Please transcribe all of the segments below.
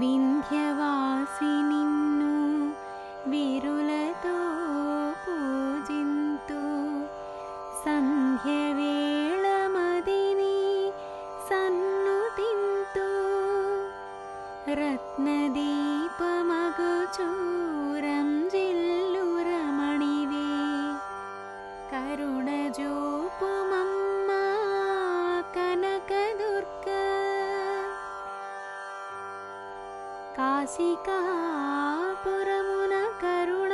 विन्ध्यवासिनिन्नु विरुलतो पूजिन्तु। सन्ध्यवेळमदिनि सन्नुतिन्तु रत्नदीपमगुचूरं जिल्लुरमणिवे करुणजोपुमम्मा कनकदुर्गा काशिका पुरमुना करुणान्तरङ्गमै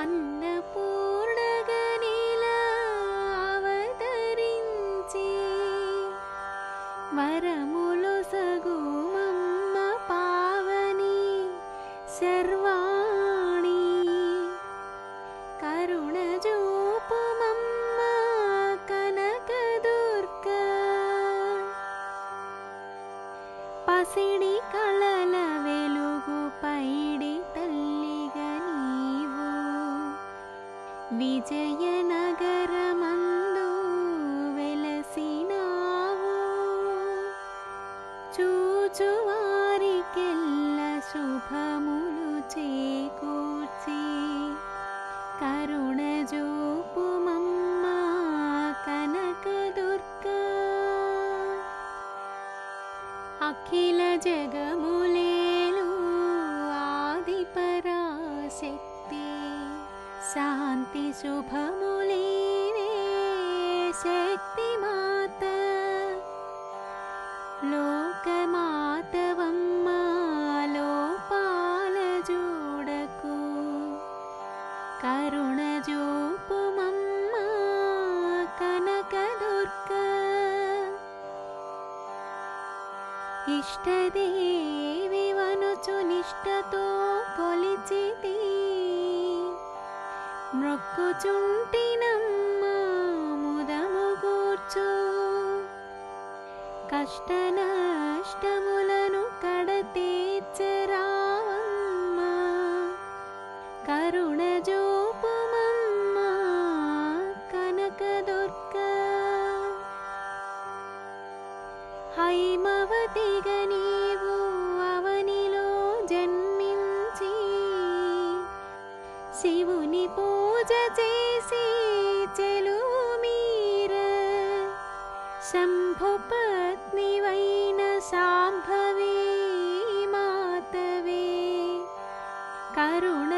अन्नपूर्णगणि लञ्च वरमुलसगो मम पावनी చూచువారికెల్ల శుభములు చేకూర్చి కరుణ జోపుమమ్మ కనకదుర్గ అఖిల జగములేలు ఆది పరాశక్తి శాంతి శుభములేవే శక్తి మాత లోకమాతవమ్మ ఇష్టదేవి వనుచు నిష్టతో కొలిచితి. మొక్కుచుంటినమ్మ ముదము కూర్చు. కష్ట నష్టములను కడతీర్చరావమ్మ హైమవతిగా నీవు అవనిలో జన్మించి శివుని పూజ చేసి చెలువు మీర శంభుపత్నివైన శాంభవీ మాతవే కరుణ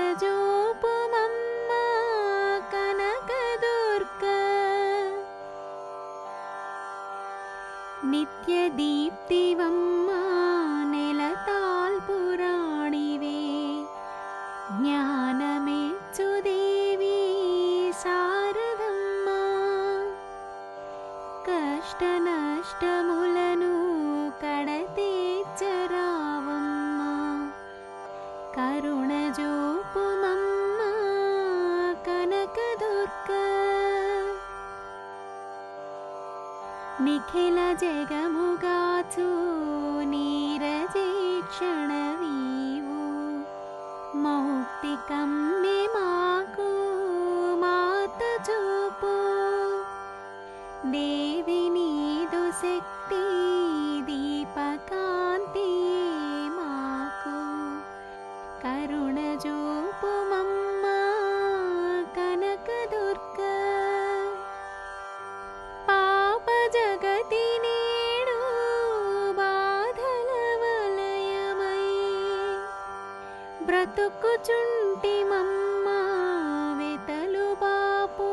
దేవి నీదు శక్తి దీపకాంతి మాకు. కరుణ జోపుమమ్మ కనకదుర్గ పాప జగతి నేడు బాధల వలయమై. వెతలు బాపు.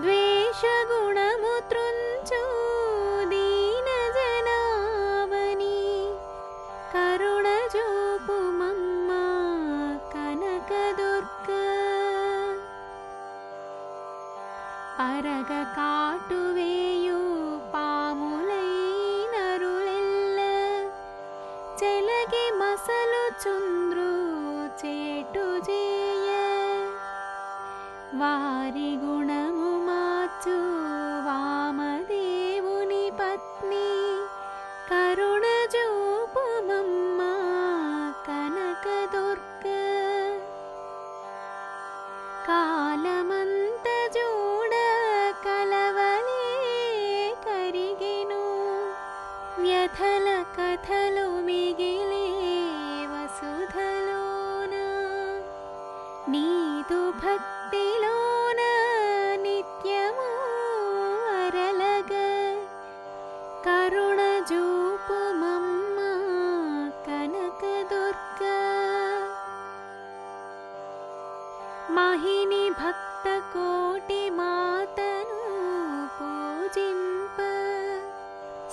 ద్వేష ಒಳಗೆ ಮಸಲು ಚುಂದ್ರು ಚೇಟು ಜೇಯ ವಾರಿ ಗುಣಮು ಮಾಚು ವಾಮದೇವುನಿ ಪತ್ನಿ ಕರುಣ ಜೋಪಮಮ್ಮ ಕನಕ ದುರ್ಗ ಕಾಲಮಂತ ಜೋಡ ಕಲವಲೇ ಕರಿಗೆನು ವ್ಯಥಲ ಕಥಲು ಮೇ महिनि भक्तकोटिमातनु पूजिम्प।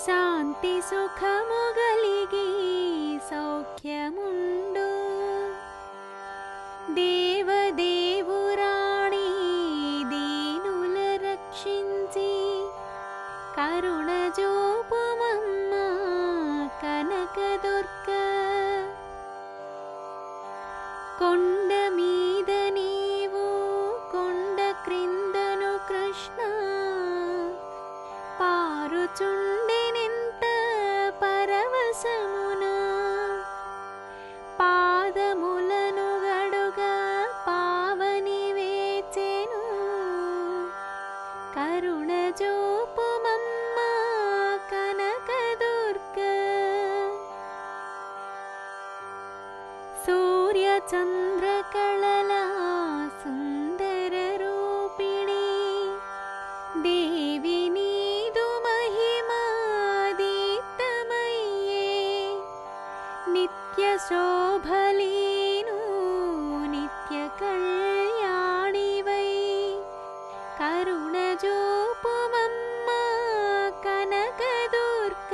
शान्ति सुखमुगलिगी सौख्यमुण्डु। देवदेवुराणी दीनुलरक्षिञ्चि करुणजोपमम्मा कनकदुर्ग। con नित्यशोभलीनो नित्यकल्याणि वै। करुणजोपुमं कनकदुर्ग।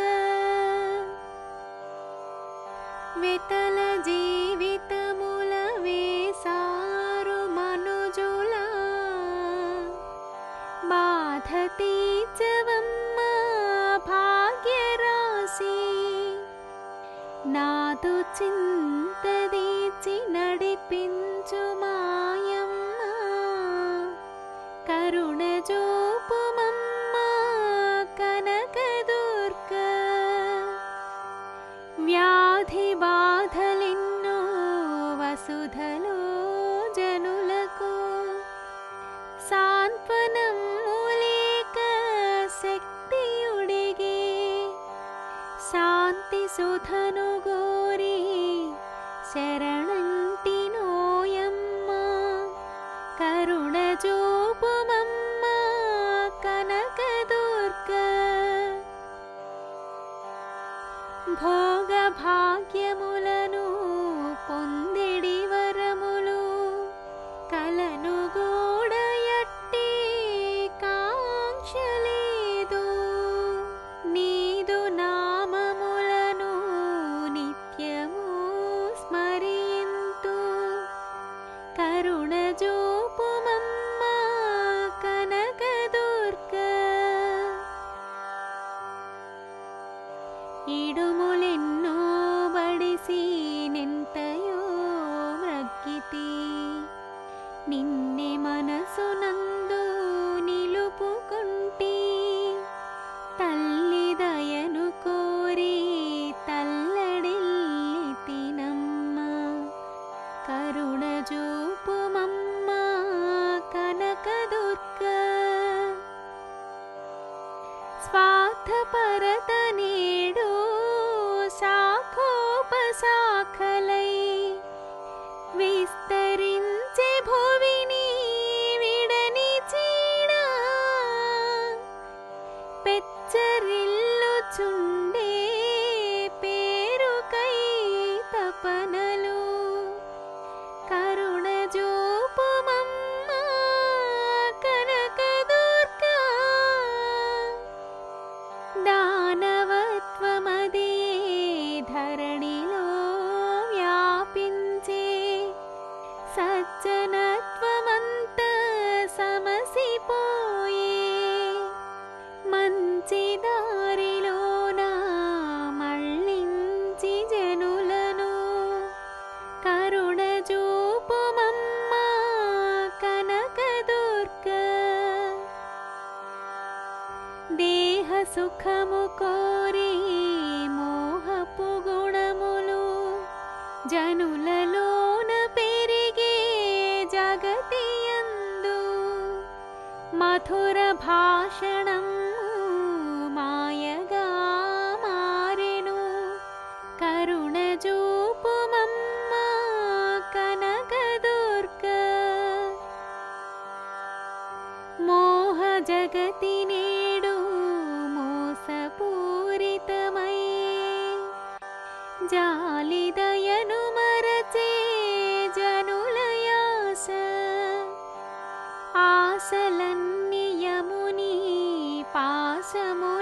वितलजीवितमुलवे सारु मनुजुला। बाधती భాగ్యములను పొంద धुरभाषणं मायगा मारिणु कनकदुर्ग। मोहजगति नेडु मोसपूरितमये। जालिद amor.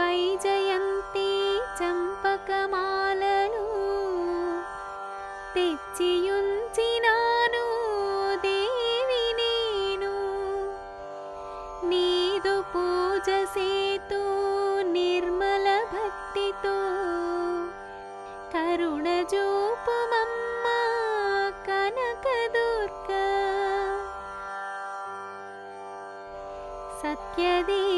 ैजयन्ती चम्पकमालनुयुञ्चिनानु देविनीनु। नीदु पूजसेतु निर्मलभक्तितो। करुणजोपमम्मा कनकदुर्ग। सत्यदि